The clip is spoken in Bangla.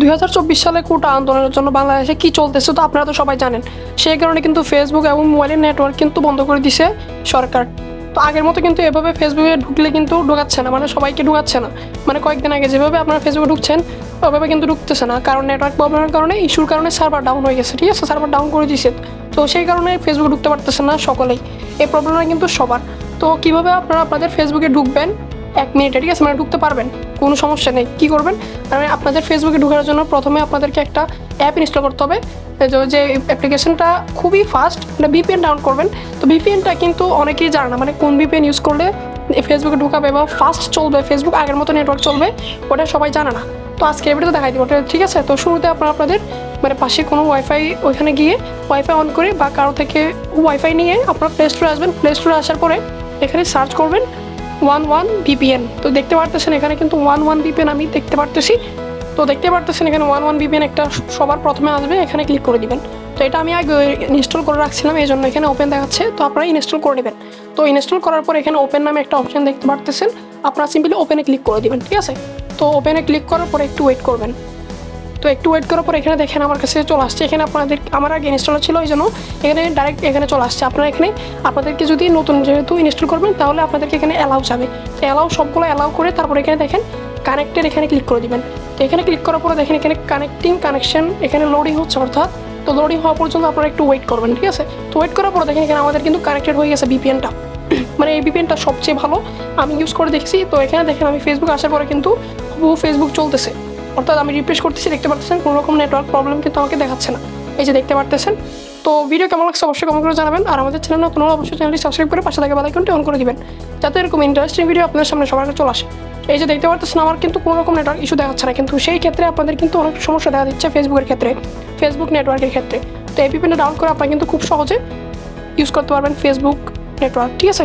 দুই হাজার চব্বিশ সালে কোটা আন্দোলনের জন্য বাংলাদেশে কি চলতেছে তো আপনারা তো সবাই জানেন। সেই কারণে কিন্তু ফেসবুক এবং মোবাইলের নেটওয়ার্ক কিন্তু বন্ধ করে দিছে সরকার। তো আগের মতো কিন্তু এভাবে ফেসবুকে ঢুকলে কিন্তু ঢোকাচ্ছে না মানে সবাইকে ঢুকাচ্ছে না। মানে কয়েকদিন আগে যেভাবে আপনারা ফেসবুকে ঢুকছেন, ওভাবে কিন্তু ঢুকতেছে না। কারণ নেটওয়ার্ক প্রবলেমের কারণে, ইস্যুর কারণে সার্ভার ডাউন হয়ে গেছে, ঠিক আছে? সার্ভার ডাউন করে দিয়েছে তো সেই কারণে ফেসবুকে ঢুকতে পারতেছে না সকলেই। এই প্রবলেমটা কিন্তু সবার। তো কীভাবে আপনারা আপনাদের ফেসবুকে ঢুকবেন? এক মিনিটে, ঠিক আছে? মানে ঢুকতে পারবেন, কোনো সমস্যা নেই। কী করবেন? মানে আপনাদের ফেসবুকে ঢোকার জন্য প্রথমে আপনাদেরকে একটা অ্যাপ ইনস্টল করতে হবে। যে- অ্যাপ্লিকেশনটা খুবই ফাস্ট মানে ভিপিএন ডাউন করবেন। তো ভিপিএনটা কিন্তু অনেকেই জানে না মানে কোন ভিপিএন ইউজ করলে ফেসবুকে ঢুকাবে বা ফাস্ট চলবে ফেসবুক আগের মতো নেটওয়ার্ক চলবে, ওটা সবাই জানে না। তো আজকে এবারে দেখাই দিব ঠিক আছে? তো শুরুতে আপনারা আপনাদের মানে পাশে কোনো ওয়াইফাই ওইখানে গিয়ে ওয়াইফাই অন করে বা কারও থেকে ওয়াইফাই নিয়ে আপনারা প্লে স্টোরে আসবেন। প্লে স্টোরে আসার পরে এখানে সার্চ করবেন। ওয়ান ওয়ান বিপিএন তো দেখতে পারতেছেন এখানে কিন্তু ওয়ান ওয়ান ভিপিএন আমি দেখতে পারতেছি। তো দেখতে পারতেছেন এখানে ওয়ান ওয়ান ভিপিএন একটা সবার প্রথমে আসবে, এখানে ক্লিক করে দিবেন। তো এটা আমি আগে ইনস্টল করে রাখছিলাম এই জন্য এখানে ওপেন দেখাচ্ছে। তো আপনারা ইনস্টল করে নেবেন। তো ইনস্টল করার পর এখানে ওপেন নামে একটা অপশন দেখতে পারতেছেন। আপনারা সিম্পলি ওপেনে ক্লিক করে দেবেন, ঠিক আছে? তো ওপেনে ক্লিক করার পরে একটু ওয়েট করবেন। তো একটু ওয়েট করার পর এখানে দেখেন আমার কাছে চলে আসছে। এখানে আপনাদের, আমার আগে ইনস্টল ছিল ওই জন্য এখানে ডাইরেক্ট এখানে চলে আসছে। আপনারা এখানে, আপনাদেরকে যদি নতুন যেহেতু ইনস্টল করবেন, তাহলে আপনাদেরকে এখানে অ্যালাউ যাবে। তো অ্যালাউ সবগুলো অ্যালাউ করে তারপর এখানে দেখেন কানেক্টেড এখানে ক্লিক করে দিবেন। তো এখানে ক্লিক করার পরে দেখেন এখানে কানেক্টিং কানেকশন এখানে লোডিং হচ্ছে অর্থাৎ, তো লোডিং হওয়া পর্যন্ত আপনারা একটু ওয়েট করবেন, ঠিক আছে? তো ওয়েট করার পরে দেখেন এখানে আমাদের কিন্তু কানেক্টেড হয়ে গেছে বিপিএনটা মানে এই বিপিএনটা সবচেয়ে ভালো আমি ইউজ করে দেখেছি। তো এখানে দেখেন আমি ফেসবুক আসার পরে কিন্তু ফেসবুক চলতেছে। অর্থাৎ আমি রিফ্রেশ করতেছি, দেখতে পারতেছেন, কোনো রকম নেটওয়ার্ক প্রবলেম কিন্তু আমাকে দেখাচ্ছে না। এই যে দেখতে পারতেছেন, তো ভিডিও কেমন লাগছে অবশ্যই কমেন্ট করে জানাবেন। আর আমাদের চ্যানেল নতুন অবশ্যই চ্যানেলটি সাবস্ক্রাইব করে পাশে থাকা বেলাইকনটি অন করে দিবেন, যাতে এরকম ইন্টারেস্টিং ভিডিও আপনাদের সামনে সবার আগে চলে আসে। এই যে দেখতে পারতেছেন, আমার কিন্তু কোনো রকম নেটওয়ার্ক ইস্যু দেখাচ্ছে না, কিন্তু সেই ক্ষেত্রে আপনাদের কিন্তু অনেক সমস্যা দেখা দিচ্ছে ফেসবুকের ক্ষেত্রে ফেসবুক নেটওয়ার্কের ক্ষেত্রে। তো এই পিপিএনটা ডাউন করে আপনারা কিন্তু খুব সহজে ইউজ করতে পারবেন ফেসবুক নেটওয়ার্ক ঠিক আছে?